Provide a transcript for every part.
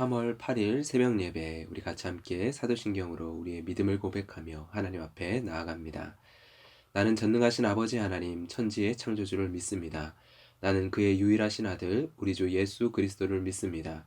3월 8일 새벽 예배 우리 같이 함께 사도신경으로 우리의 믿음을 고백하며 하나님 앞에 나아갑니다. 나는 전능하신 아버지 하나님 천지의 창조주를 믿습니다. 나는 그의 유일하신 아들 우리 주 예수 그리스도를 믿습니다.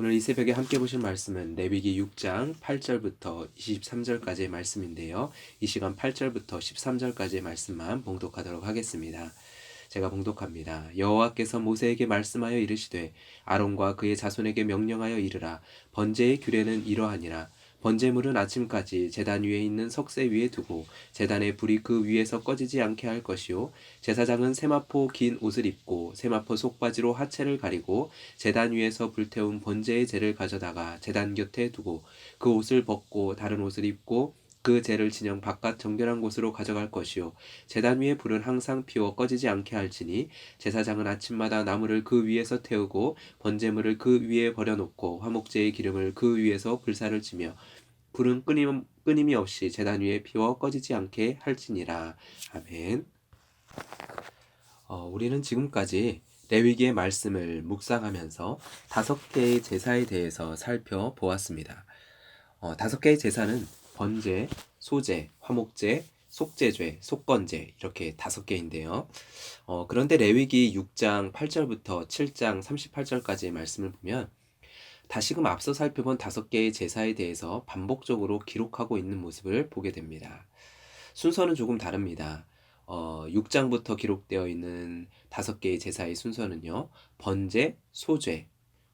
오늘 이 새벽에 함께 보실 말씀은 레위기 6장 8절부터 23절까지의 말씀인데요. 이 시간 8절부터 13절까지의 말씀만 봉독하도록 하겠습니다. 제가 봉독합니다. 여호와께서 모세에게 말씀하여 이르시되 아론과 그의 자손에게 명령하여 이르라 번제의 규례는 이러하니라 번제물은 아침까지 제단 위에 있는 석쇠 위에 두고 제단의 불이 그 위에서 꺼지지 않게 할 것이요. 제사장은 세마포 긴 옷을 입고 세마포 속바지로 하체를 가리고 제단 위에서 불태운 번제의 재를 가져다가 제단 곁에 두고 그 옷을 벗고 다른 옷을 입고 그 재를 진영 바깥 정결한 곳으로 가져갈 것이요 제단 위에 불은 항상 피워 꺼지지 않게 할지니 제사장은 아침마다 나무를 그 위에서 태우고 번제물을 그 위에 버려놓고 화목제의 기름을 그 위에서 불사를 치며 불은 끊임, 끊임이 없이 제단 위에 피워 꺼지지 않게 할지니라 아멘. 어, 우리는 지금까지 레위기의 말씀을 묵상하면서 다섯 개의 제사에 대해서 살펴보았습니다. 어, 다섯 개의 제사는 번제, 소제, 화목제, 속죄죄, 속건제 이렇게 다섯 개인데요. 어, 그런데 레위기 6장 8절부터 7장 38절까지의 말씀을 보면 다시금 앞서 살펴본 다섯 개의 제사에 대해서 반복적으로 기록하고 있는 모습을 보게 됩니다. 순서는 조금 다릅니다. 어, 6장부터 기록되어 있는 다섯 개의 제사의 순서는요. 번제, 소죄,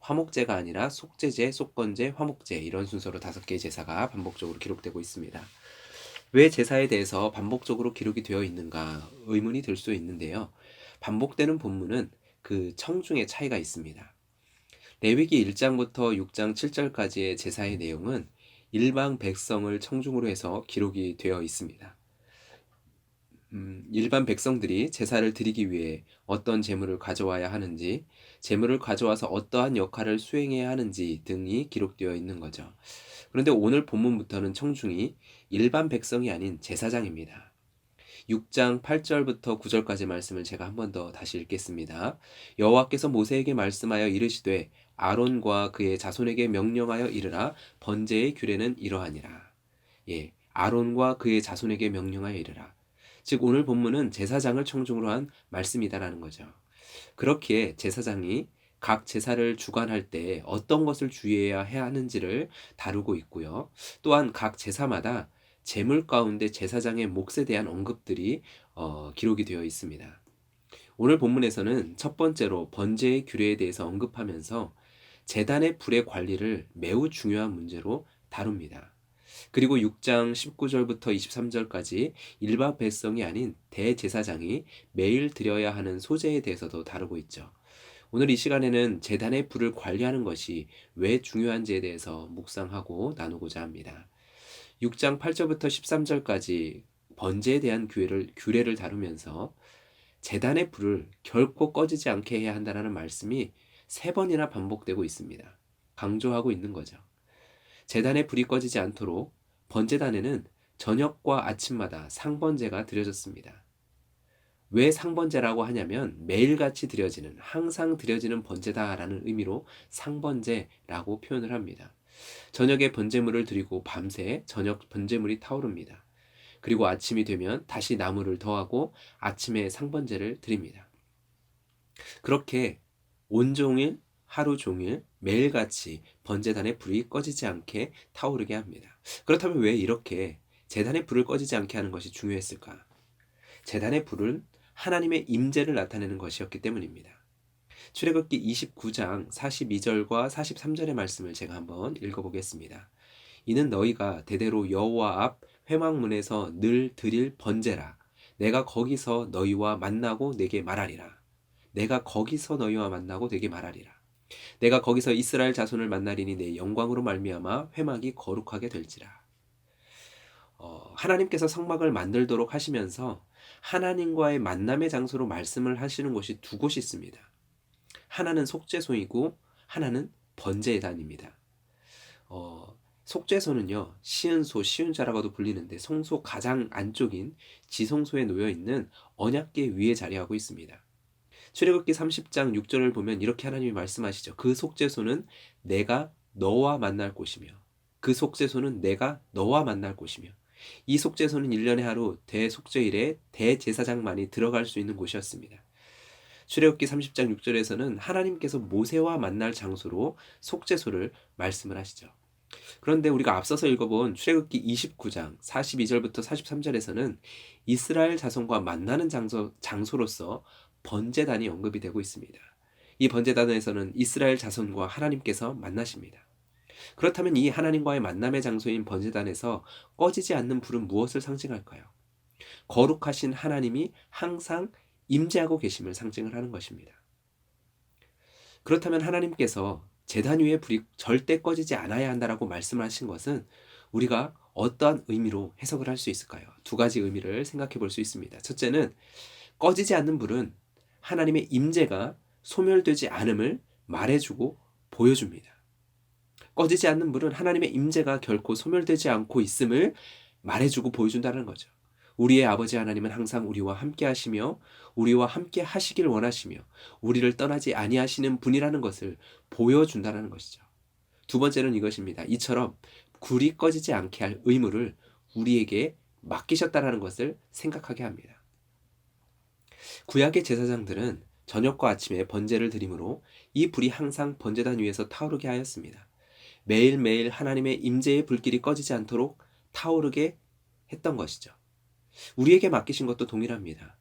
화목제가 아니라 속제제, 속건제, 화목제 이런 순서로 다섯 개의 제사가 반복적으로 기록되고 있습니다. 왜 제사에 대해서 반복적으로 기록이 되어 있는가 의문이 들 수 있는데요. 반복되는 본문은 그 청중의 차이가 있습니다. 레위기 1장부터 6장 7절까지의 제사의 내용은 일반 백성을 청중으로 해서 기록이 되어 있습니다. 음, 일반 백성들이 제사를 드리기 위해 어떤 재물을 가져와야 하는지, 재물을 가져와서 어떠한 역할을 수행해야 하는지 등이 기록되어 있는 거죠. 그런데 오늘 본문부터는 청중이 일반 백성이 아닌 제사장입니다. 6장 8절부터 9절까지 말씀을 제가 한 번 더 다시 읽겠습니다. 여호와께서 모세에게 말씀하여 이르시되 아론과 그의 자손에게 명령하여 이르라 번제의 규례는 이러하니라. 예, 아론과 그의 자손에게 명령하여 이르라. 즉 오늘 본문은 제사장을 청중으로 한 말씀이다라는 거죠. 그렇기에 제사장이 각 제사를 주관할 때 어떤 것을 주의해야 해야 하는지를 다루고 있고요. 또한 각 제사마다 재물 가운데 제사장의 몫에 대한 언급들이 어, 기록이 되어 있습니다. 오늘 본문에서는 첫 번째로 번제의 규례에 대해서 언급하면서 재단의 불의 관리를 매우 중요한 문제로 다룹니다. 그리고 6장 19절부터 23절까지 일반 백성이 아닌 대제사장이 매일 드려야 하는 소재에 대해서도 다루고 있죠. 오늘 이 시간에는 재단의 불을 관리하는 것이 왜 중요한지에 대해서 묵상하고 나누고자 합니다. 6장 8절부터 13절까지 번제에 대한 규례를, 규례를 다루면서 재단의 불을 결코 꺼지지 않게 해야 한다는 말씀이 세 번이나 반복되고 있습니다. 강조하고 있는 거죠. 재단의 불이 꺼지지 않도록 번제단에는 저녁과 아침마다 상번제가 드려졌습니다. 왜 상번제라고 하냐면 매일같이 드려지는 항상 드려지는 번제다라는 의미로 상번제라고 표현을 합니다. 저녁에 번제물을 드리고 밤새 저녁 번제물이 타오릅니다. 그리고 아침이 되면 다시 나무를 더하고 아침에 상번제를 드립니다. 그렇게 온종일 하루 종일 매일같이 번제단의 불이 꺼지지 않게 타오르게 합니다. 그렇다면 왜 이렇게 재단의 불을 꺼지지 않게 하는 것이 중요했을까? 재단의 불은 하나님의 임재를 나타내는 것이었기 때문입니다. 출애굽기 29장 42절과 43절의 말씀을 제가 한번 읽어보겠습니다. 이는 너희가 대대로 여호와 앞 회막문에서 늘 드릴 번제라. 내가 거기서 너희와 만나고 내게 말하리라. 내가 거기서 너희와 만나고 내게 말하리라. 내가 거기서 이스라엘 자손을 만나리니 내 영광으로 말미암아 회막이 거룩하게 될지라. 어, 하나님께서 성막을 만들도록 하시면서 하나님과의 만남의 장소로 말씀을 하시는 곳이 두 곳이 있습니다. 하나는 속죄소이고 하나는 번제단입니다. 어, 속죄소는요 시은소 시은자라고도 불리는데 성소 가장 안쪽인 지성소에 놓여 있는 언약계 위에 자리하고 있습니다. 출애굽기 30장 6절을 보면 이렇게 하나님이 말씀하시죠. 그 속죄소는 내가 너와 만날 곳이며 그 속죄소는 내가 너와 만날 곳이며 이 속죄소는 1년에 하루 대속죄일에 대제사장만이 들어갈 수 있는 곳이었습니다. 출애굽기 30장 6절에서는 하나님께서 모세와 만날 장소로 속죄소를 말씀을 하시죠. 그런데 우리가 앞서서 읽어본 출애굽기 29장 42절부터 43절에서는 이스라엘 자손과 만나는 장소, 장소로서 번제단이 언급이 되고 있습니다. 이 번제단에서는 이스라엘 자손과 하나님께서 만나십니다. 그렇다면 이 하나님과의 만남의 장소인 번제단에서 꺼지지 않는 불은 무엇을 상징할까요? 거룩하신 하나님이 항상 임재하고 계심을 상징을 하는 것입니다. 그렇다면 하나님께서 재단 위에 불이 절대 꺼지지 않아야 한다라고 말씀하신 것은 우리가 어떠한 의미로 해석을 할 수 있을까요? 두 가지 의미를 생각해 볼 수 있습니다. 첫째는 꺼지지 않는 불은 하나님의 임재가 소멸되지 않음을 말해주고 보여줍니다. 꺼지지 않는 불은 하나님의 임재가 결코 소멸되지 않고 있음을 말해주고 보여준다는 거죠. 우리의 아버지 하나님은 항상 우리와 함께 하시며 우리와 함께 하시길 원하시며 우리를 떠나지 아니하시는 분이라는 것을 보여준다는 것이죠. 두 번째는 이것입니다. 이처럼 굴이 꺼지지 않게 할 의무를 우리에게 맡기셨다라는 것을 생각하게 합니다. 구약의 제사장들은 저녁과 아침에 번제를 드림으로 이 불이 항상 번제단 위에서 타오르게 하였습니다. 매일매일 하나님의 임재의 불길이 꺼지지 않도록 타오르게 했던 것이죠. 우리에게 맡기신 것도 동일합니다.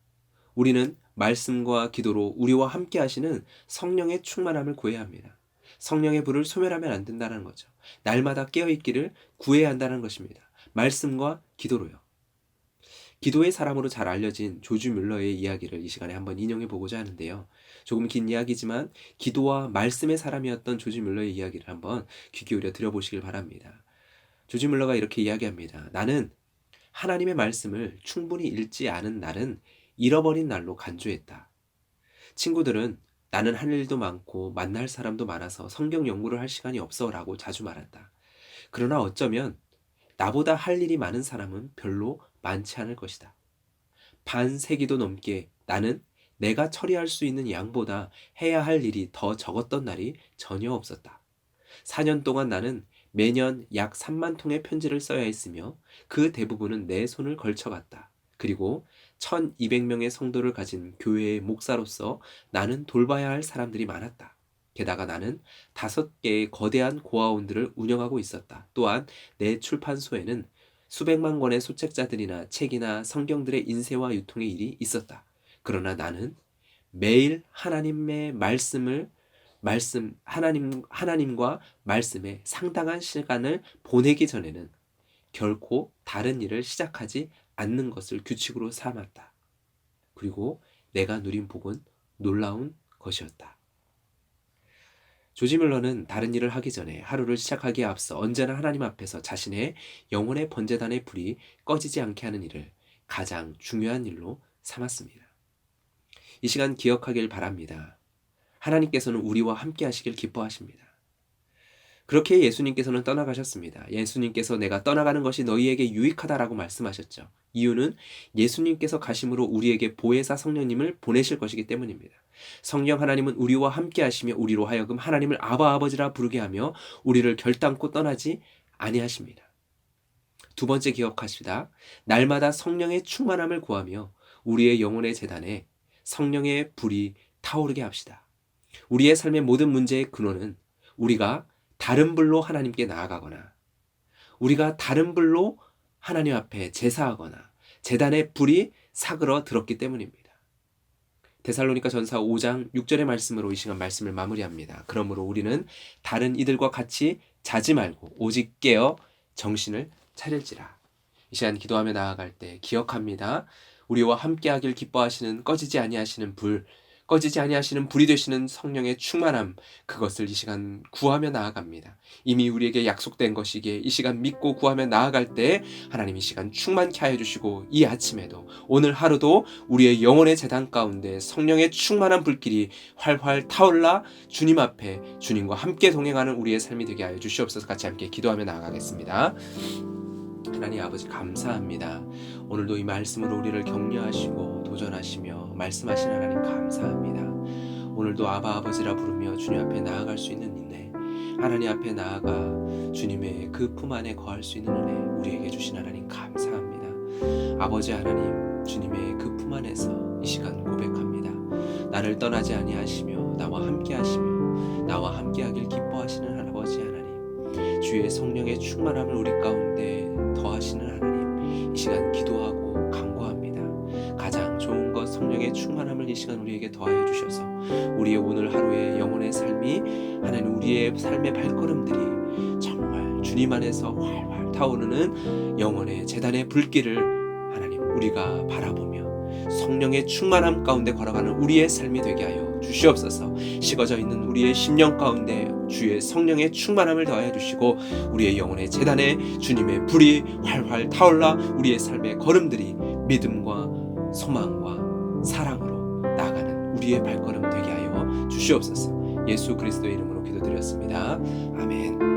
우리는 말씀과 기도로 우리와 함께 하시는 성령의 충만함을 구해야 합니다. 성령의 불을 소멸하면 안 된다는 거죠. 날마다 깨어 있기를 구해야 한다는 것입니다. 말씀과 기도로요. 기도의 사람으로 잘 알려진 조주 뮬러의 이야기를 이 시간에 한번 인용해 보고자 하는데요. 조금 긴 이야기지만 기도와 말씀의 사람이었던 조지 뮬러의 이야기를 한번 귀 기울여 들어보시길 바랍니다. 조지 뮬러가 이렇게 이야기합니다. 나는 하나님의 말씀을 충분히 읽지 않은 날은 잃어버린 날로 간주했다. 친구들은 나는 할 일도 많고 만날 사람도 많아서 성경 연구를 할 시간이 없어 라고 자주 말한다. 그러나 어쩌면 나보다 할 일이 많은 사람은 별로 많지 않을 것이다. 반세기도 넘게 나는 내가 처리할 수 있는 양보다 해야 할 일이 더 적었던 날이 전혀 없었다. 4년 동안 나는 매년 약 3만 통의 편지를 써야 했으며 그 대부분은 내 손을 걸쳐갔다. 그리고 1200명의 성도를 가진 교회의 목사로서 나는 돌봐야 할 사람들이 많았다. 게다가 나는 다섯 개의 거대한 고아원들을 운영하고 있었다. 또한 내 출판소에는 수백만 권의 소책자들이나 책이나 성경들의 인쇄와 유통의 일이 있었다. 그러나 나는 매일 하나님의 말씀을 말씀 하나님 하나님과 말씀에 상당한 시간을 보내기 전에는 결코 다른 일을 시작하지 않는 것을 규칙으로 삼았다. 그리고 내가 누린 복은 놀라운 것이었다. 조지 밀러는 다른 일을 하기 전에 하루를 시작하기에 앞서 언제나 하나님 앞에서 자신의 영혼의 번제단의 불이 꺼지지 않게 하는 일을 가장 중요한 일로 삼았습니다. 이 시간 기억하길 바랍니다. 하나님께서는 우리와 함께 하시길 기뻐하십니다. 그렇게 예수님께서는 떠나가셨습니다. 예수님께서 내가 떠나가는 것이 너희에게 유익하다라고 말씀하셨죠. 이유는 예수님께서 가심으로 우리에게 보혜사 성령님을 보내실 것이기 때문입니다. 성령 하나님은 우리와 함께 하시며 우리로 하여금 하나님을 아바 아버지라 부르게 하며 우리를 결단코 떠나지 아니하십니다. 두 번째 기억하시다. 날마다 성령의 충만함을 구하며 우리의 영혼의 재단에 성령의 불이 타오르게 합시다. 우리의 삶의 모든 문제의 근원은 우리가 다른 불로 하나님께 나아가거나 우리가 다른 불로 하나님 앞에 제사하거나 재단의 불이 사그러 들었기 때문입니다. 데살로니가 전사 5장 6절의 말씀으로 이 시간 말씀을 마무리합니다. 그러므로 우리는 다른 이들과 같이 자지 말고 오직 깨어 정신을 차릴지라. 이 시간 기도하며 나아갈 때 기억합니다. 우리와 함께 하길 기뻐하시는 꺼지지 아니하시는 불 꺼지지 아니하시는 불이 되시는 성령의 충만함 그것을 이 시간 구하며 나아갑니다. 이미 우리에게 약속된 것이기에 이 시간 믿고 구하며 나아갈 때 하나님 이 시간 충만케 하여 주시고 이 아침에도 오늘 하루도 우리의 영혼의 재단 가운데 성령의 충만한 불길이 활활 타올라 주님 앞에 주님과 함께 동행하는 우리의 삶이 되게 하여 주시옵소서 같이 함께 기도하며 나아가겠습니다. 하나님 아버지 감사합니다. 오늘도 이 말씀으로 우리를 격려하시고 도전하시며 말씀하신 하나님 감사합니다. 오늘도 아바 아버지라 부르며 주님 앞에 나아갈 수 있는 은혜, 하나님 앞에 나아가 주님의 그 품 안에 거할 수 있는 은혜 우리에게 주신 하나님 감사합니다. 아버지 하나님 주님의 그 품 안에서 이 시간 고백합니다. 나를 떠나지 아니하시며 나와 함께 하시며 나와 함께 하길 기뻐하시는 아버지 하나님, 주의 성령의 충만함을 우리 가운데 더하시는 하나님, 이 시간 기도하고 간구합니다. 가장 좋은 것 성령의 충만함을 이 시간 우리에게 더하여 주셔서 우리의 오늘 하루의 영혼의 삶이 하나님 우리의 삶의 발걸음들이 정말 주님 안에서 활활 타오르는 영혼의 재단의 불길을 하나님 우리가 바라보며 성령의 충만함 가운데 걸어가는 우리의 삶이 되게 하여 주시옵소서. 식어져 있는 우리의 심령 가운데 주의 성령의 충만함을 더하여 주시고 우리의 영혼의 재단에 주님의 불이 활활 타올라 우리의 삶의 걸음들이 믿음과 소망과 사랑으로 나아가는 우리의 발걸음 되게 하여 주시옵소서. 예수 그리스도의 이름으로 기도드렸습니다. 아멘.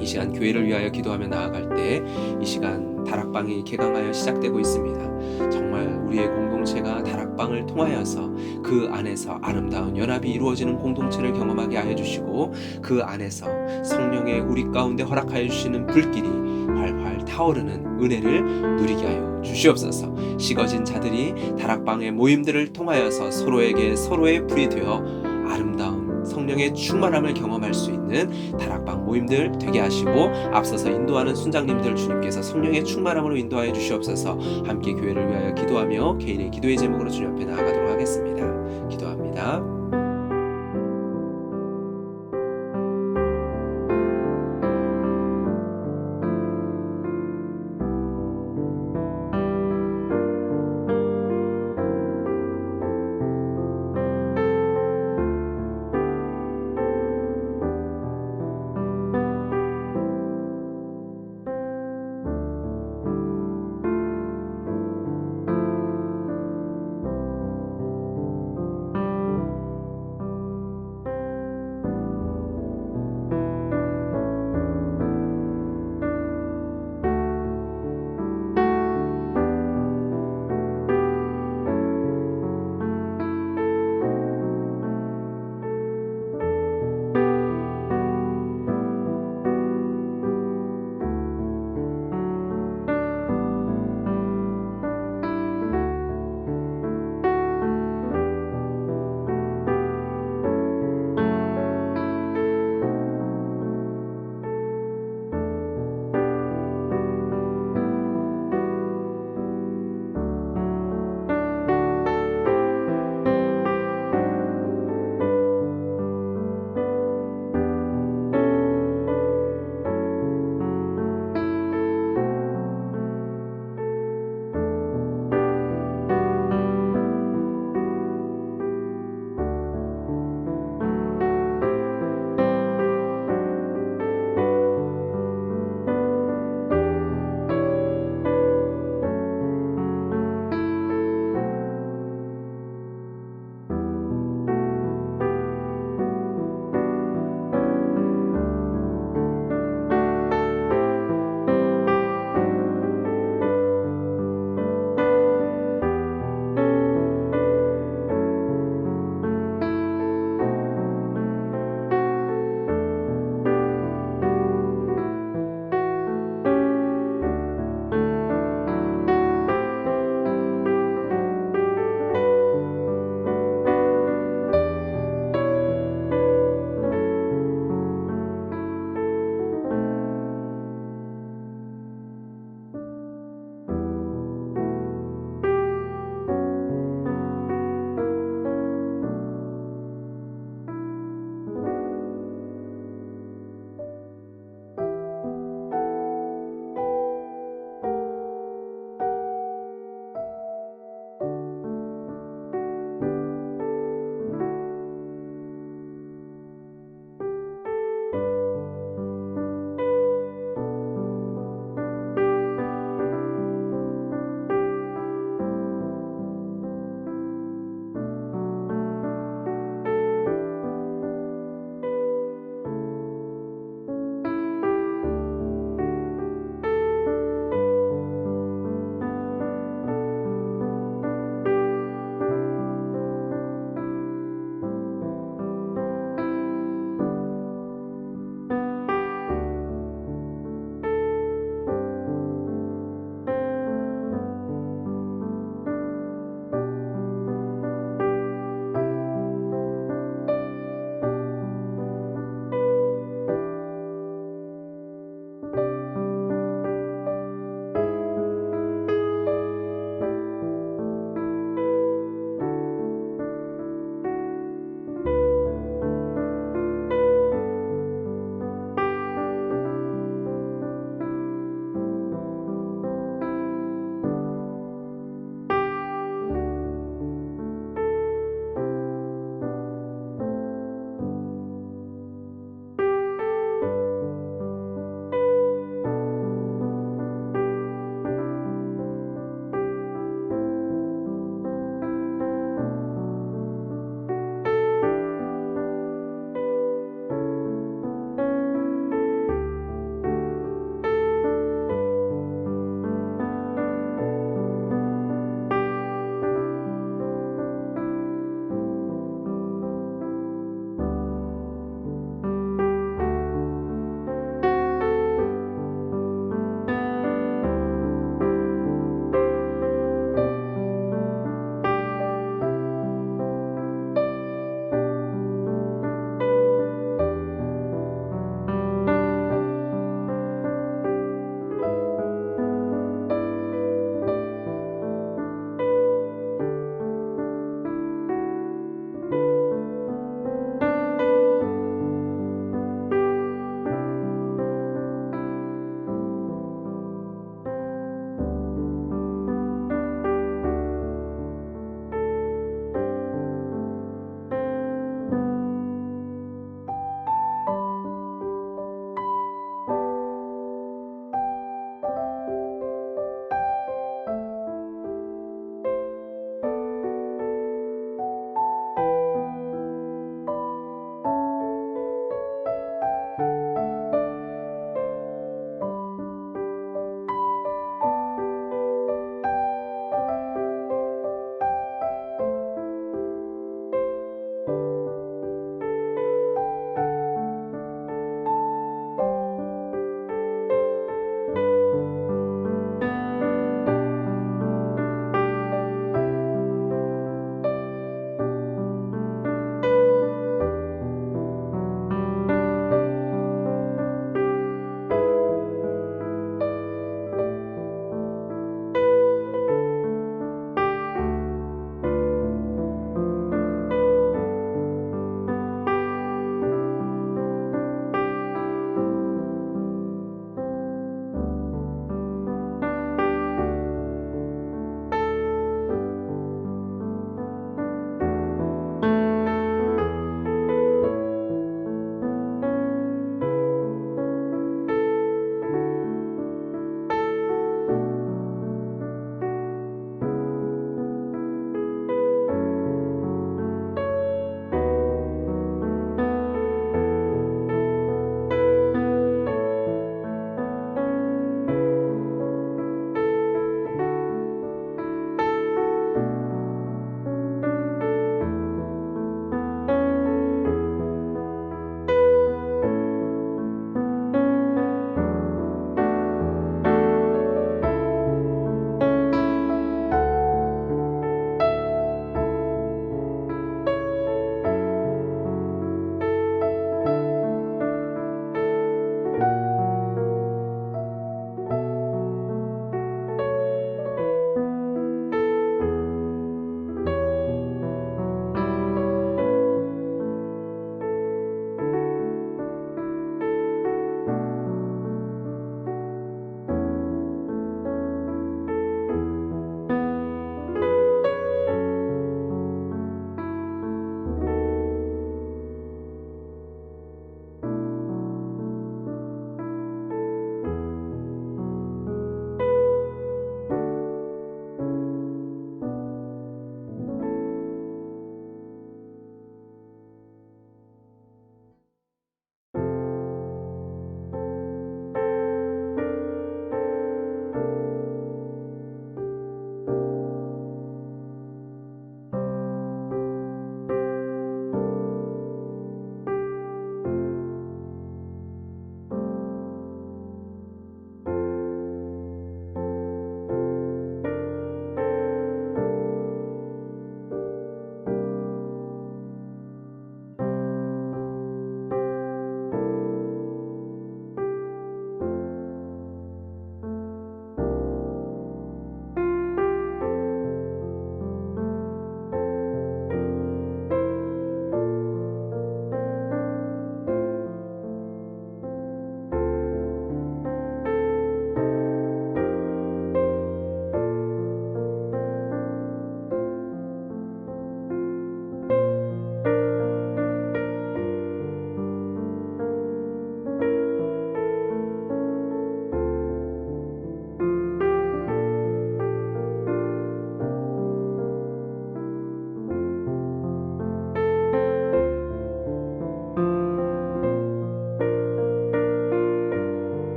이 시간 교회를 위하여 기도하며 나아갈 때 이 시간 다락방이 개강하여 시작되고 있습니다. 정말 우리의 공동체가 다락방을 통하여서 그 안에서 아름다운 연합이 이루어지는 공동체를 경험하게 하여 주시고 그 안에서 성령의 우리 가운데 허락하여 주시는 불길이 활활 타오르는 은혜를 누리게 하여 주시옵소서. 식어진 자들이 다락방의 모임들을 통하여서 서로에게 서로의 불이 되어 아름다운 성령의 충만함을 경험할 수 있는 다락방 모임들 되게 하시고 앞서서 인도하는 순장님들 주님께서 성령의 충만함으로 인도하여 주시옵소서 함께 교회를 위하여 기도하며 개인의 기도의 제목으로 주님 앞에 나아가도록 하겠습니다. 기도합니다.